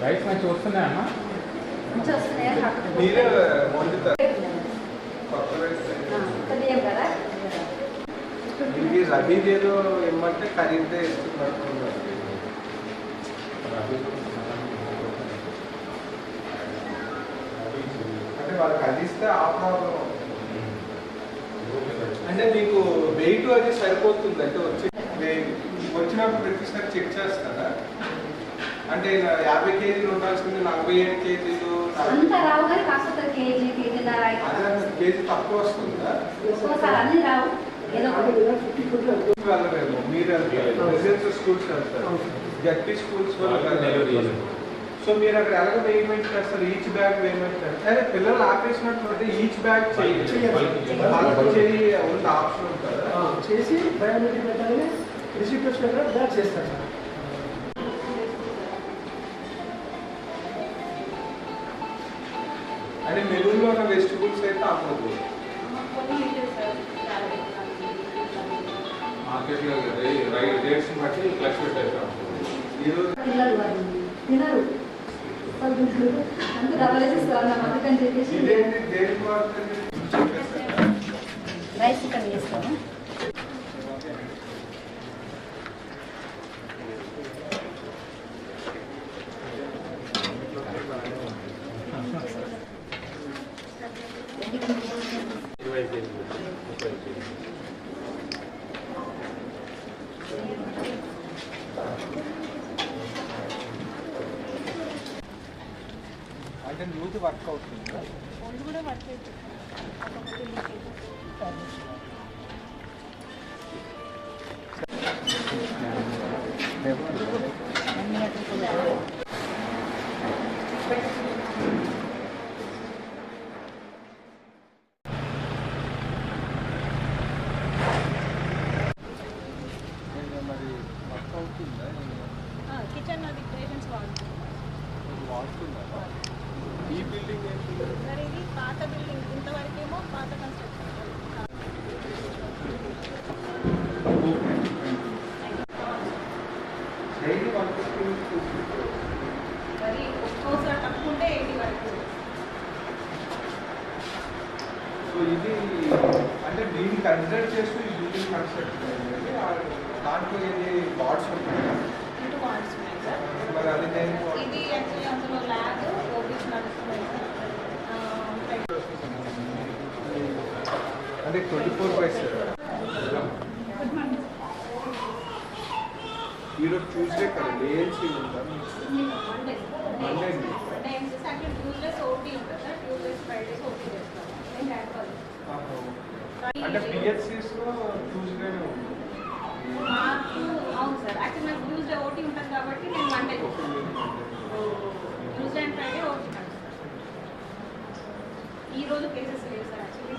Rice మంచిగా వస్తున్నాయమ్మా మీరే ఇది ఏదో ఇమ్మంటే ఖరీదే ఇస్తున్నట్టున్నారు అంటే వాళ్ళకి అది ఇస్తే ఆ ప్రాబ్లం అంటే మీకు వెయిట్ అది సరిపోతుంది అంటే వచ్చి వచ్చినప్పుడు ప్రతిసారి చెక్ చేస్తారా? అంటే ఇలా యాభై కేజీలు ఉండాల్సింది నలభై ఏడు కేజీలు కేజీ కేజీన్నర అదే కేజీ తక్కువ వస్తుందా? మీరు స్కూల్స్ వెళ్తారు. జడ్పీ స్కూల్స్ సో మీరు అక్కడ ఎలాగ పేమెంట్ చేస్తారు? ఈచ్ బ్యాగ్ పేమెంట్ చేస్తారు. అదే పిల్లలు ఆపేసినట్టు ఈచ్ బ్యాగ్ వాళ్ళకి చేయి ఉంది ఆప్షన్ ఉంటుందా? చేసి బయోమెట్రిక్ పెట్టగానే రిసీప్ట్ వచ్చినాక బ్యాక్ చేస్తారు. సార్ అంటే మెనూలో ఉన్న వెజిటబుల్స్ అయితే అమ్మదు మార్కెట్లో రేట్స్ బట్టి ఫ్లక్చువేట్ అవుతాం ఈరోజు పిల్లలు వాళ్ళు తినరు. తింటారు. అందుకు డబ్బులు వేసిస్తారు అందుకని చెప్పేసి రైస్ ఇక్కడ చేస్తాము అంటే నూతి వర్క్ అవుతుందా మరి వర్క్ అవుతుందా కిచెన్ అది పేషెంట్స్ వాడుతుంది ఇది వాడుతుందా ఈ బిల్డింగ్ ఏంటి మరి ఇది పాత బిల్డింగ్ ఇంతవరకేమో పాత కన్స్ట్రక్షన్ డైలీ వన్ ఫిఫ్టీ మరి ఒక్కోసారి తక్కువ ఉంటే ఎయిటీ వరకు సో ఇది అంటే కన్సిడర్ చేస్తూ ఈ బిల్డింగ్ కన్స్ట్రక్ట్ ఆ దాంట్లో ఇది బాట్స్ ఉంటాయి? ఇటు వాల్స్ ఉన్నాయి సార్. మరి అది దేనికి ఇది వాడుతుంది? యాక్చువల్లీ అందులో ల్యాబ్ ఓపీస్ నడుస్తున్నాయి. సార్ ఆ, అంటే ట్వంటీ ఫోర్ బై సెవెన్ ఈరోజు ట్యూస్డే కదండి ఏఎన్సీ ఉందా మండే మండే అండి మండే ఏం చేస్తే యాక్చువల్లీ ట్యూస్డేస్ ఓటీ ఉంటుంది సార్ ట్యూస్డేస్ ఫ్రైడేస్ ఓటీ చేస్తాం నేను హ్యాండ్ ఆహా. అంటే పిహెచ్సిస్లో ట్యూస్డేనే ఉంది మాకు అవును సార్ యాక్చువల్లీ నాకు ట్యూస్డే ఓటీ ఉంటుంది కాబట్టి నేను Monday Tuesday and Friday OT నడుస్తాను ఈ రోజు కేసెస్ లేవు సార్ యాక్చువల్లీ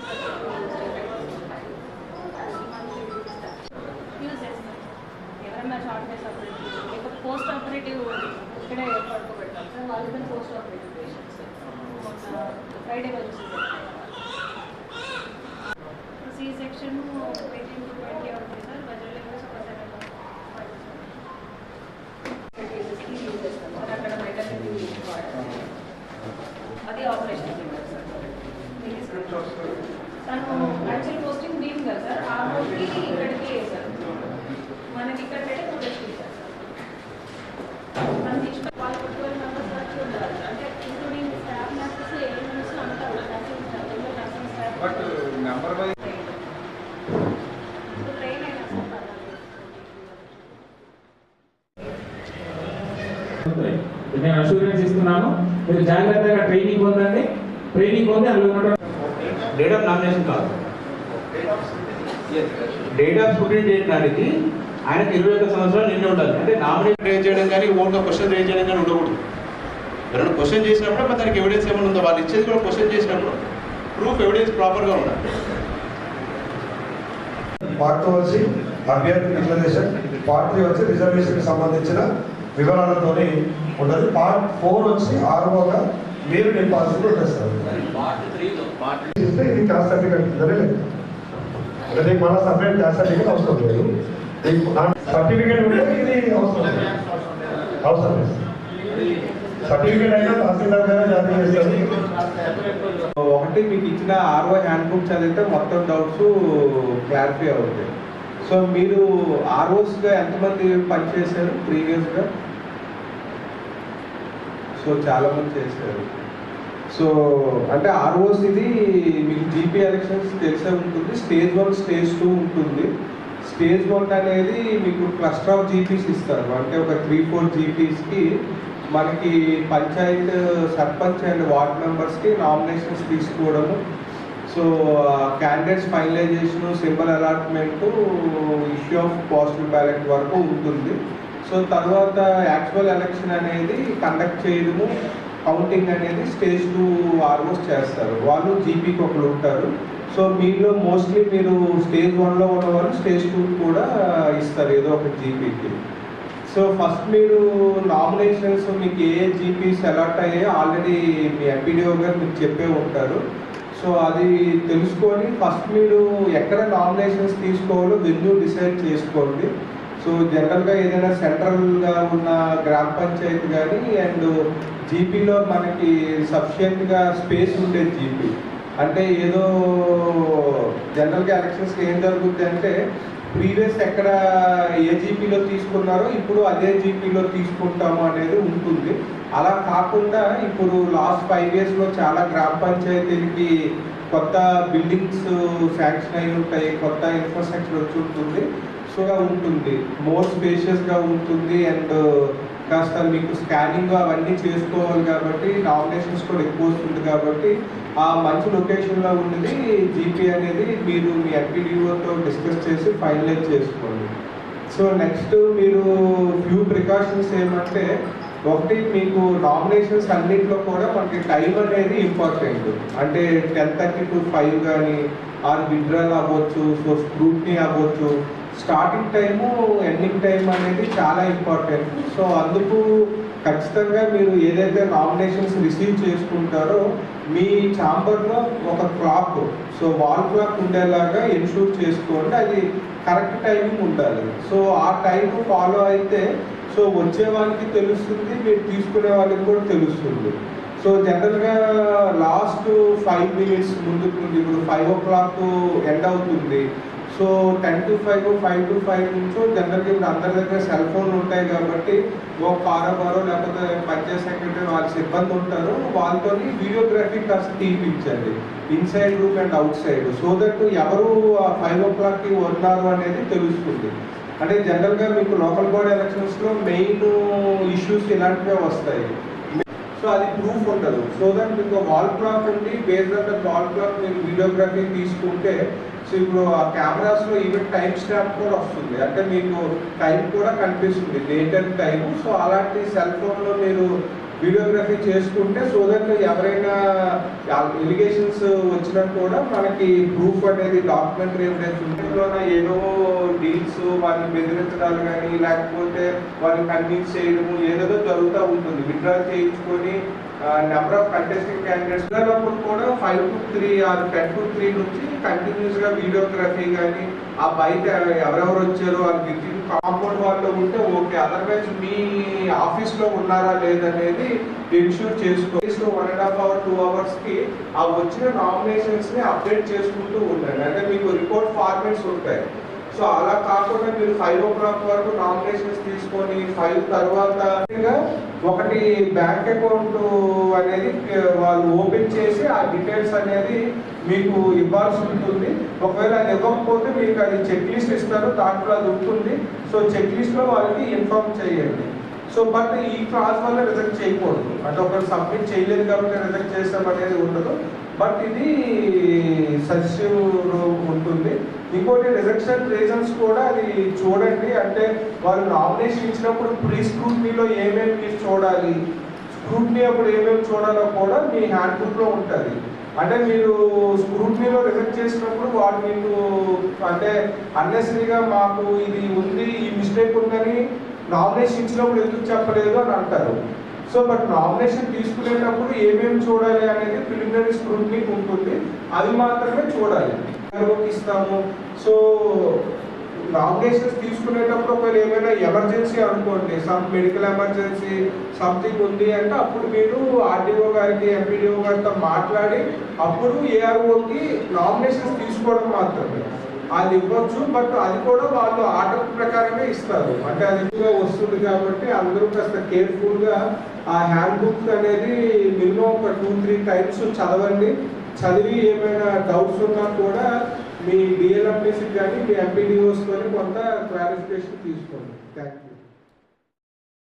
యూజ్ చేస్తాం ఎవరైనా షార్ట్ కేస్ ఆపరేటివ్ లేకపోతే పోస్ట్ ఆపరేటివ్ ఇక్కడే పడుకోబెడతాం సార్ వాళ్ళు కూడా పోస్ట్ ఆపరేటివ్ పేషెంట్స్ ఫ్రైడే రోజు సి సెక్షన్ పేషెంట్ ట్వంటీ అవుతుంది సార్ బడ్జెట్ లెవెల్స్ ఒక సెవెన్ అక్కడ మెటర్నిటీ అది ఆపరేషన్ స్క్రిప్ట్ వస్తుంది తను యాక్చువల్ పోస్టింగ్ డీమ్ కదా సార్ ఆ రోజుకి ఇక్కడికి వేశారు మనకి ఇక్కడ పెట్టి ప్రొటెస్ట్ ఇచ్చారు సార్ మనం తీసుకొని వాళ్ళు ట్వెల్వ్ మెంబర్స్ వరకు ఉండాలి అంటే ఇంక్లూడింగ్ స్టాఫ్ నర్సెస్ ఏఎన్ఎస్ అంతా nursing staff nursing staff but number wise assurance ఇస్తున్నాను మీరు జాగ్రత్తగా ట్రైనింగ్ పొందండి. ట్రైనింగ్ పొంది అందులో ఉన్నటువంటి డేట్ ఆఫ్ నామినేషన్ కాదు. డేట్ ఆఫ్ స్టూడెంట్ డేట్ నాటికి ఆయనకి ఇరవై ఒక్క సంవత్సరాలు నిండి ఉండాలి. అంటే నామినేషన్ రేజ్ చేయడం కానీ ఓన్గా క్వశ్చన్ రేజ్ చేయడం కానీ ఉండకూడదు. ఎవరైనా క్వశ్చన్ చేసినప్పుడు మరి దానికి ఎవిడెన్స్ ఏమైనా ఉందో? వాళ్ళు ఇచ్చేది కూడా క్వశ్చన్ చేసినప్పుడు ప్రూఫ్ ఎవిడెన్స్ ప్రాపర్గా ఉండాలి. పార్ట్ టూ వచ్చి అభ్యర్థి డిక్లరేషన్ పార్ట్ త్రీ వచ్చి రిజర్వేషన్కి సంబంధించిన వివరాలతో ఉంటుంది. పార్ట్ ఫోర్ వచ్చి ఆరుగా మీరు డిపాజిట్ ఉంటుంది సార్ ఇస్తే ఇది క్యాస్ట్ సర్టిఫికేట్ లేదు మన సపరేట్ క్యాస్ట్ సర్టిఫికేట్ అవసరం లేదు. సర్టిఫికేట్ ఉంటే ఇది అవసరం లేదు. అవసరం లేదు. సర్టిఫికేట్ అయినా తహసీల్దార్ గారే జారీ చేస్తారు. ఒకటి మీకు ఇచ్చిన ఆర్ఓ హ్యాండ్ బుక్ చదివితే మొత్తం డౌట్స్ క్లారిఫై అవుతాయి. సో మీరు ఆర్ఓస్గా ఎంతమంది పనిచేశారు ప్రీవియస్గా? సో చాలామంది చేశారు. సో అంటే ఆర్ఓస్ ఇది మీకు జీపీ ఎలక్షన్స్ తెలిసే ఉంటుంది. స్టేజ్ వన్ స్టేజ్ టూ ఉంటుంది. స్టేజ్ వన్ అనేది మీకు క్లస్టర్ ఆఫ్ జీపీస్ ఇస్తారు. అంటే ఒక త్రీ ఫోర్ జీపీస్కి మనకి పంచాయత్ సర్పంచ్ అండ్ వార్డ్ మెంబర్స్కి నామినేషన్స్ తీసుకోవడము so candidates finalization symbol allotment issue of positive ballot వరకు ఉంటుంది. సో తర్వాత యాక్చువల్ ఎలక్షన్ అనేది కండక్ట్ చేయడము కౌంటింగ్ అనేది స్టేజ్ టూ ఆల్మోస్ట్ చేస్తారు. వాళ్ళు జీపీకి ఒకరు ఉంటారు. సో మీలో మోస్ట్లీ మీరు స్టేజ్ వన్లో ఉన్నవారు స్టేజ్ టూ కూడా ఇస్తారు ఏదో ఒక జీపీకి సో ఫస్ట్ మీరు నామినేషన్స్ మీకు ఏ జీపీస్ అలాట్ అయ్యాయో ఆల్రెడీ మీ ఎంపీడీఓ గారు మీకు చెప్పే ఉంటారు. సో అది తెలుసుకొని ఫస్ట్ మీరు ఎక్కడ నామినేషన్స్ తీసుకోవాలో వెన్యూ డిసైడ్ చేసుకోండి. సో జనరల్గా ఏదైనా సెంట్రల్గా ఉన్న గ్రామ పంచాయతీ కానీ అండ్ జీపీలో మనకి సఫిషియెంట్గా స్పేస్ ఉండేది జీపీ. అంటే ఏదో జనరల్గా ఎలక్షన్స్కి ఏం జరుగుతుంది అంటే ప్రీవియస్ ఎక్కడ ఏ జీపీలో తీసుకున్నారో ఇప్పుడు అదే జీపీలో తీసుకుంటాము అనేది ఉంటుంది. అలా కాకుండా ఇప్పుడు లాస్ట్ ఫైవ్ ఇయర్స్లో చాలా గ్రామ పంచాయతీలకి కొత్త బిల్డింగ్స్ శాంక్షన్ అయి ఉంటాయి కొత్త ఇన్ఫ్రాస్ట్రక్చర్ వచ్చి ఉంటుంది సో ఉంటుంది. మోర్ స్పేషియస్గా ఉంటుంది అండ్ కాస్త మీకు స్కానింగ్ అవన్నీ చేసుకోవాలి కాబట్టి నామినేషన్స్ కూడా ఎక్కువ వస్తుంది కాబట్టి ఆ మంచి లొకేషన్లో ఉన్నది జీపీ అనేది మీరు మీ ఎంపీడీఓతో డిస్కస్ చేసి ఫైనలైజ్ చేసుకోండి. సో నెక్స్ట్ మీరు ఫ్యూ ప్రికాషన్స్ ఏమంటే ఒకటి మీకు నామినేషన్స్ అన్నింటిలో కూడా మనకి టైం అనేది ఇంపార్టెంట్ అంటే టెన్ థర్టీ టు ఫైవ్ కానీ ఆర్ విడ్రాల్ అవ్వచ్చు సో స్క్రూట్నీ అవ్వచ్చు. స్టార్టింగ్ టైము ఎండింగ్ టైం అనేది చాలా ఇంపార్టెంట్ సో అందుకు ఖచ్చితంగా మీరు ఏదైతే నామినేషన్స్ రిసీవ్ చేసుకుంటారో మీ ఛాంబర్లో ఒక క్లాక్ సో వాల్ క్లాక్ ఉండేలాగా ఎన్షూర్ చేసుకోండి. అది కరెక్ట్ టైమింగ్ ఉండాలి. సో ఆ టైం ఫాలో అయితే సో వచ్చే వాళ్ళకి తెలుస్తుంది మీరు తీసుకునే వాళ్ళకి కూడా తెలుస్తుంది. సో జనరల్గా లాస్ట్ ఫైవ్ మినిట్స్ ముందుకు ముందు ఇప్పుడు ఫైవ్ ఓ క్లాక్ ఎండ్ అవుతుంది. So ten to five five to five నుంచో జనరల్గా ఇప్పుడు అందరి దగ్గర సెల్ ఫోన్లు ఉంటాయి కాబట్టి ఓ కారోబారో లేకపోతే పంచాయత్ సెక్రటరీ వాళ్ళ సిబ్బంది ఉంటారు వాళ్ళతో వీడియోగ్రఫీ కాస్త తీపించండి inside room and outside. So that ఎవరు ఫైవ్ ఓ క్లాక్కి ఉన్నారు అనేది తెలుస్తుంది. అంటే జనరల్గా మీకు లోకల్ బాడీ ఎలక్షన్స్లో మెయిన్ ఇష్యూస్ ఇలాంటివే వస్తాయి. సో అది ప్రూఫ్ ఉండదు. సో దట్ మీకు వాల్ క్లాక్ ఉండి based on that wall clock మీరు వీడియోగ్రఫీ తీసుకుంటే సో ఇప్పుడు ఆ కెమెరాస్లో ఈవెన్ టైం స్టాంప్ కూడా వస్తుంది. అంటే మీకు టైం కూడా కనిపిస్తుంది. డేట్ అండ్ టైం సో అలాంటి సెల్ ఫోన్లో మీరు వీడియోగ్రఫీ చేసుకుంటే సో దట్ ఎవరైనా ఎలిగేషన్స్ వచ్చినా కూడా మనకి ప్రూఫ్ అనేది డాక్యుమెంటరీ ఎవిడెన్స్ ఉంటుందిలోన ఏదో డీల్స్ వాళ్ళని బెదిరించడాలు కానీ లేకపోతే వాళ్ళని కన్విన్స్ చేయడము ఏదేదో జరుగుతూ ఉంటుంది. విత్డ్రా చేయించుకొని నెంబర్ ఆఫ్ కంటెస్టింగ్ క్యాండిడేట్స్ ఉన్నప్పుడు కూడా five to three or ten to three నుంచి కంటిన్యూస్గా వీడియోగ్రఫీ కానీ ఆ బయట ఎవరెవరు వచ్చారో వాళ్ళ కాంపౌండ్ వాళ్ళు ఉంటే ఓకే. అదర్వైజ్ మీ ఆఫీస్లో ఉన్నారా లేదనేది ఎన్ష్యూర్ చేసుకో. One and half hour two అవర్స్కి ఆ వచ్చిన నామినేషన్స్ని అప్డేట్ చేసుకుంటూ ఉండండి. అంటే మీకు రిపోర్ట్ ఫార్మేట్స్ ఉంటాయి. సో అలా కాకుండా మీరు ఫైవ్ ఓ క్లాక్ వరకు నామినేషన్స్ తీసుకొని ఫైవ్ తర్వాత ఒకటి బ్యాంక్ అకౌంట్ అనేది వాళ్ళు ఓపెన్ చేసి ఆ డీటెయిల్స్ అనేది మీకు ఇవ్వాల్సి ఉంటుంది. ఒకవేళ అది ఇవ్వకపోతే మీకు అది చెక్ లిస్ట్ ఇస్తారు దాంట్లో అది ఉంటుంది. సో చెక్ లిస్ట్లో వాళ్ళకి ఇన్ఫామ్ చేయండి. సో బట్ ఈ క్లాస్ వల్ల రిజెక్ట్ చేయకూడదు. అంటే ఒకరు సబ్మిట్ చేయలేదు కాబట్టి రిజెక్ట్ చేస్తాం అనేది ఉండదు. బట్ ఇది సజెసివ్ ఉంటుంది. ఇంకోటి రిజెక్షన్ రీజన్స్ కూడా అది చూడండి. అంటే వాళ్ళు నామినేషన్ ఇచ్చినప్పుడు ప్రీ స్క్రూట్నీలో ఏమేమి మీరు చూడాలి? స్క్రూట్నీ అప్పుడు ఏమేమి చూడాలో కూడా మీ హ్యాండ్ బుక్లో ఉంటుంది. అంటే మీరు స్క్రూట్నీలో రిజెక్ట్ చేసినప్పుడు వాడు మీకు అంటే అన్నెసరీగా మాకు ఇది ఉంది ఈ మిస్టేక్ ఉందని నామినేషన్ ఇచ్చినప్పుడు ఎందుకు చెప్పలేదు అని అంటారు. సో బట్ నామినేషన్ తీసుకునేటప్పుడు ఏమేమి చూడాలి అనేది ప్రిలిమినరీ స్క్రూట్నీ ఉంటుంది. అది మాత్రమే చూడాలి. ఇస్తాము? సో నామినేషన్స్ తీసుకునేటప్పుడు ఒకవేళ ఏమైనా ఎమర్జెన్సీ అనుకోండి సమ్ మెడికల్ ఎమర్జెన్సీ సంథింగ్ ఉంది అంటే అప్పుడు మీరు ఆర్డీఓ గారికి ఎంపీడీఓ గారితో మాట్లాడి అప్పుడు ఏఆర్ఓకి నామినేషన్స్ తీసుకోవడం మాత్రమే. వాళ్ళు ఇవ్వచ్చు బట్ అది కూడా వాళ్ళు ఆర్డర్ ప్రకారమే ఇస్తారు. అంటే అది ఎక్కువగా వస్తుంది కాబట్టి అందరూ కాస్త కేర్ఫుల్గా ఆ హ్యాండ్ బుక్ అనేది మినిమం ఒక టూ త్రీ టైమ్స్ చదవండి. చదివి ఏమైనా డౌట్స్ ఉన్నా కూడా మీ డిఎల్ఎంపీసీకి కానీ మీ ఎంపీడీఓస్ కానీ కొంత క్లారిఫికేషన్ తీసుకోండి. Thank you